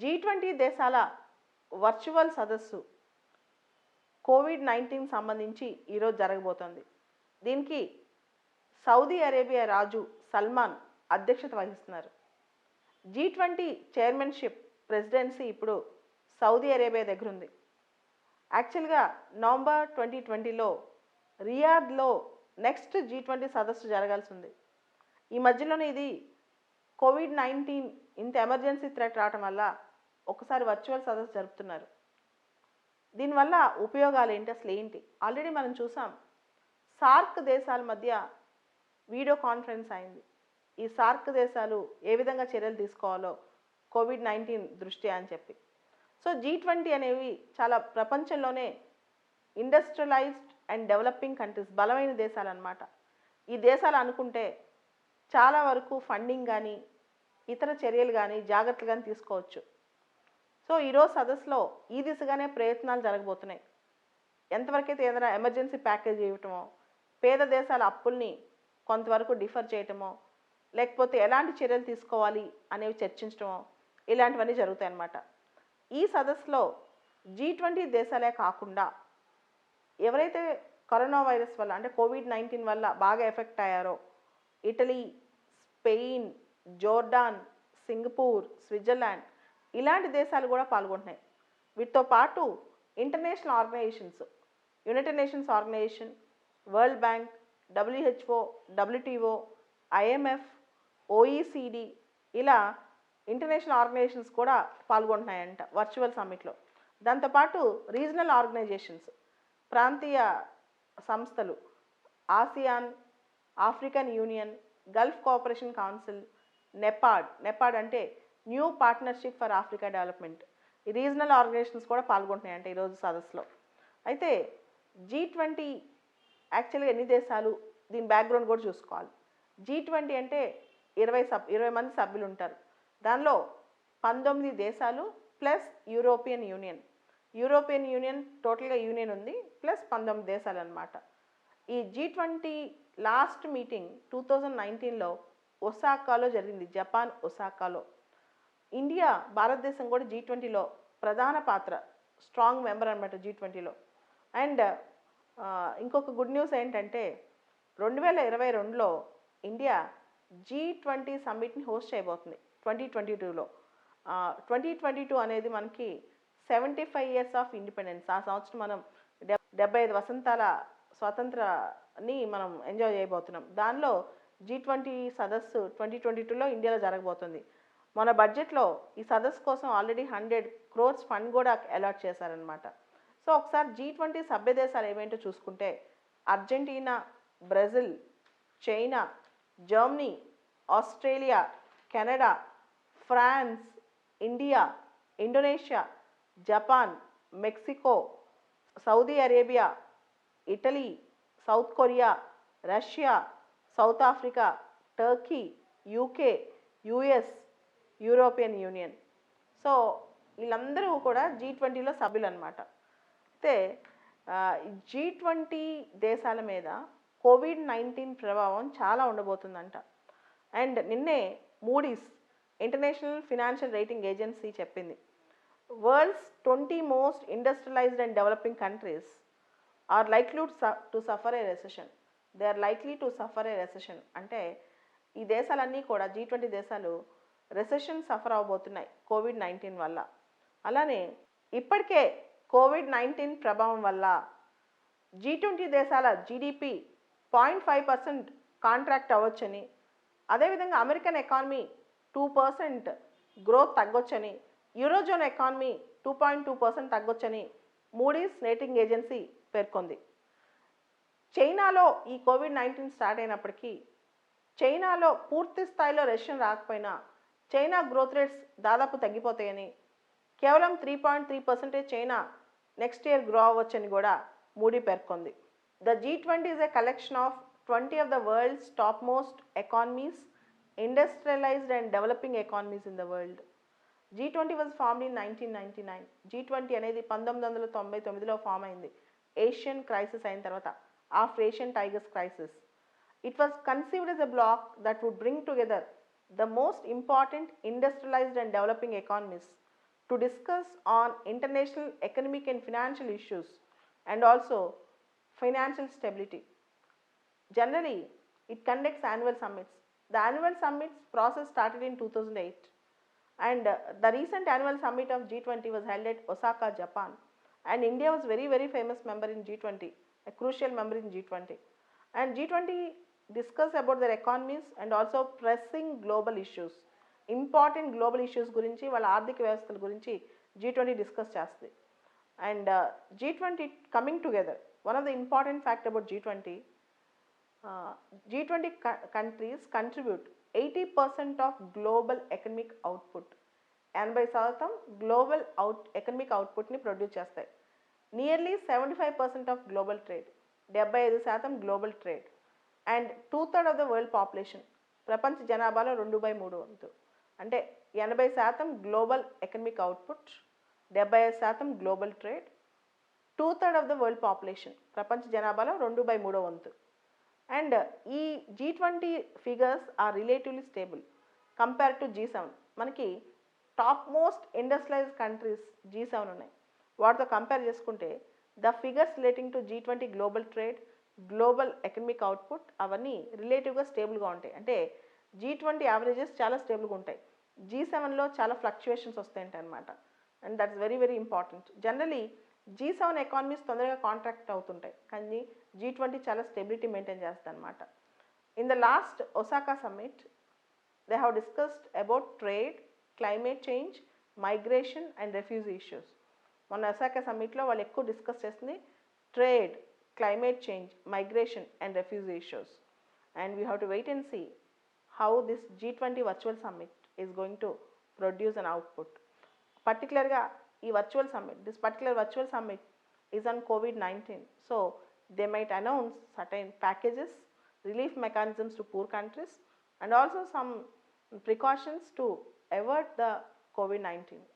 G twenty దేశాల virtual సదస్సు Covid nineteen సంబంధించి ఈరోజు జరగబోతోంది. దీనికి సౌదీ అరేబియా రాజు సల్మాన్ అధ్యక్షత వహిస్తున్నారు. జీ ట్వంటీ చైర్మన్షిప్ ప్రెసిడెన్సీ ఇప్పుడు సౌదీ అరేబియా దగ్గర ఉంది యాక్చువల్గా నవంబర్ ట్వంటీ ట్వంటీలో రియాద్లో నెక్స్ట్ జీ ట్వంటీ సదస్సు జరగాల్సి ఉంది. ఈ మధ్యలోనే ఇది కోవిడ్ నైన్టీన్ ఇంత ఎమర్జెన్సీ థ్రెట్ రావటం వల్ల ఒకసారి వర్చువల్ సదస్సు జరుపుతున్నారు. దీనివల్ల ఉపయోగాలు ఏంటి అసలు ఏంటి ఆల్రెడీ మనం చూసాం సార్క్ దేశాల మధ్య వీడియో కాన్ఫరెన్స్ అయింది. ఈ సార్క్ దేశాలు ఏ విధంగా చర్యలు తీసుకోవాలో కోవిడ్ నైన్టీన్ దృష్ట్యా అని చెప్పి. సో జీ ట్వంటీ అనేవి చాలా ప్రపంచంలోనే ఇండస్ట్రియలైజ్డ్ అండ్ డెవలపింగ్ కంట్రీస్ బలమైన దేశాలు అన్నమాట ఈ దేశాలు అనుకుంటే చాలా వరకు ఫండింగ్ కానీ ఇతర చర్యలు కానీ జాగ్రత్తలు కానీ తీసుకోవచ్చు. సో ఈరోజు సదస్సులో ఈ దిశగానే ప్రయత్నాలు జరగబోతున్నాయి. ఎంతవరకైతే ఏదైనా ఎమర్జెన్సీ ప్యాకేజ్ ఇవ్వటమో పేద దేశాల అప్పుల్ని కొంతవరకు డిఫర్ చేయటమో లేకపోతే ఎలాంటి చర్యలు తీసుకోవాలి అనేవి చర్చించడమో ఇలాంటివన్నీ జరుగుతాయి అన్నమాట ఈ సదస్సులో జీ ట్వంటీ దేశాలే కాకుండా ఎవరైతే కరోనా వైరస్ వల్ల అంటే కోవిడ్ నైన్టీన్ వల్ల బాగా ఎఫెక్ట్ అయ్యారో Italy Spain Jordan Singapore Switzerland ఇలాంటి దేశాలు కూడా పాల్గొంటున్నాయి. వీటితో పాటు international organisations united nations organisation world bank WHO WTO IMF OECD ఇలా ఇంటర్నేషనల్ ఆర్గనైజేషన్స్ కూడా పాల్గొంటున్నాయంట వర్చువల్ సమ్మిట్లో. దాంతోపాటు రీజనల్ ఆర్గనైజేషన్స్ ప్రాంతీయ సంస్థలు ASEAN African Union Gulf Cooperation Council NEPAD NEPAD అంటే new partnership for Africa development. ఈ రీజనల్ ఆర్గనైజేషన్స్ కూడా పాల్గొంటున్నాయంట ఈరోజు సదస్సులో. అయితే జీ ట్వంటీ యాక్చువల్గా ఎన్ని దేశాలు దీని బ్యాక్గ్రౌండ్ కూడా చూసుకోవాలి. జీ ట్వంటీ అంటే ఇరవై సబ్ ఇరవై మంది సభ్యులు ఉంటారు. దానిలో పంతొమ్మిది దేశాలు plus European Union. European Union టోటల్గా యూనియన్ ఉంది ప్లస్ పంతొమ్మిది దేశాలు అనమాట ఈ G twenty last meeting two thousand నైన్టీన్లో ఒసాకాలో జరిగింది. జపాన్ ఒసాకాలో. ఇండియా భారతదేశం కూడా జీ ట్వంటీలో ప్రధాన పాత్ర స్ట్రాంగ్ మెంబర్ అనమాట జీ ట్వంటీలో అండ్ ఇంకొక గుడ్ న్యూస్ ఏంటంటే రెండు వేల ఇరవై రెండులో ఇండియా జీ ట్వంటీ సమ్మిట్ని హోస్ట్ చేయబోతుంది ట్వంటీ ట్వంటీ టూలో ట్వంటీ ట్వంటీ టూ అనేది మనకి seventy five years of independence ఆ సంవత్సరం మనం డెబ్బై ఐదు వసంతాల స్వాతంత్రాన్ని మనం ఎంజాయ్ చేయబోతున్నాం. దానిలో జీ ట్వంటీ సదస్సు ట్వంటీ ట్వంటీ టూలో ఇండియాలో జరగబోతుంది. మన బడ్జెట్లో ఈ సదస్సు కోసం ఆల్రెడీ హండ్రెడ్ క్రోర్స్ ఫండ్ కూడా అలాట్ చేశారనమాట సో ఒకసారి జీ ట్వంటీ సభ్య దేశాలు ఏమేంటో చూసుకుంటే Argentina Brazil China Germany Australia Canada France India Indonesia Japan Mexico Saudi Arabia Italy South Korea Russia South Africa Turkey UK US European Union. So వీళ్ళందరూ కూడా G ట్వంటీలో సభ్యులు అనమాట అయితే జీ ట్వంటీ దేశాల మీద కోవిడ్ నైన్టీన్ ప్రభావం చాలా ఉండబోతుందంట. అండ్ నిన్నే Moody's international financial rating agency చెప్పింది. World's twenty most industrialised and developing countries are likely to suffer a recession. They are likely to suffer a recession అంటే ఈ దేశాలన్నీ కూడా జీ ట్వంటీ దేశాలు రెసెషన్ సఫర్ అవబోతున్నాయి కోవిడ్ నైన్టీన్ వల్ల. అలానే ఇప్పటికే కోవిడ్ నైన్టీన్ ప్రభావం వల్ల జీ ట్వంటీ దేశాల GDP point five percent contract అవ్వచ్చని అదేవిధంగా American economy two percent growth తగ్గొచ్చని eurozone economy two point two percent తగ్గొచ్చని Moody's rating agency పేర్కొంది. చైనాలో ఈ కోవిడ్ నైన్టీన్ స్టార్ట్ అయినప్పటికీ చైనాలో పూర్తి స్థాయిలో రెషన్ రాకపోయినా చైనా గ్రోత్ రేట్స్ దాదాపు తగ్గిపోతాయని కేవలం three point three percentage China next year grow అవ్వచ్చని కూడా మూడీ పేర్కొంది. The G twenty is a collection of twenty of the world's top most economies industrialised and developing economies in the world. G twenty was formed in nineteen ninety nine. G twenty అనేది పంతొమ్మిది వందల తొంభై తొమ్మిదిలో form అయింది. Asian crisis అయిన తర్వాత of Asian tigers crisis. It was conceived as a bloc that would bring together the most important industrialized and developing economies to discuss on international economic and financial issues and also financial stability. Generally, it conducts annual summits. The annual summits process started in 2008 and uh, the recent annual summit of G20 was held at Osaka, Japan and India was very very famous member in G20 a crucial member in G20 and G20 discuss about their economies and also pressing global issues important global issues గురించి వాళ్ళ ఆర్థిక వ్యవస్థల గురించి G twenty discuss చేస్తుంది. And G twenty coming together one of the important fact about G twenty G twenty countries contribute eighty percent of global economic output ఎనభై శాతం global out economic అవుట్పుట్ని produce చేస్తాయి. Nearly seventy five percent of global trade డెబ్బై ఐదు శాతం global trade and two third of the world population ప్రపంచ జనాభాలో రెండు బై మూడు వంతు. అంటే ఎనభై శాతం గ్లోబల్ ఎకనమిక్ అవుట్పుట్ డెబ్బై ఐదు శాతం global trade two third of the world population ప్రపంచ జనాభాలో రెండు బై మూడో వంతు. అండ్ ఈ G twenty figures are relatively stable compare to G seven మనకి top most industrialize countries G seven ఉన్నాయి. వాటితో కంపేర్ చేసుకుంటే the figures relating to G twenty global trade global economic output అవన్నీ రిలేటివ్గా స్టేబుల్గా ఉంటాయి. అంటే జీ ట్వంటీ యావరేజెస్ చాలా స్టేబుల్గా ఉంటాయి. జీ సెవెన్లో చాలా ఫ్లక్చుయేషన్స్ వస్తాయంట అనమాట and that's very very important generally G seven economies తొందరగా కాంట్రాక్ట్ అవుతుంటాయి. కానీ జీ ట్వంటీ చాలా స్టెబిలిటీ మెయింటైన్ చేస్తుంది అనమాట in the last Osaka summit they have discussed about trade climate change migration and refugee issues మొన్న Osaka సమ్మిట్లో వాళ్ళు ఎక్కువ డిస్కస్ చేస్తుంది trade climate change migration and refugee issues and we have to wait and see how this G twenty virtual summit is going to produce an output పర్టికులర్గా ఈ virtual summit this particular virtual summit is on COVID nineteen so they might announce certain packages relief mechanisms to poor countries and also some precautions to avoid the COVID nineteen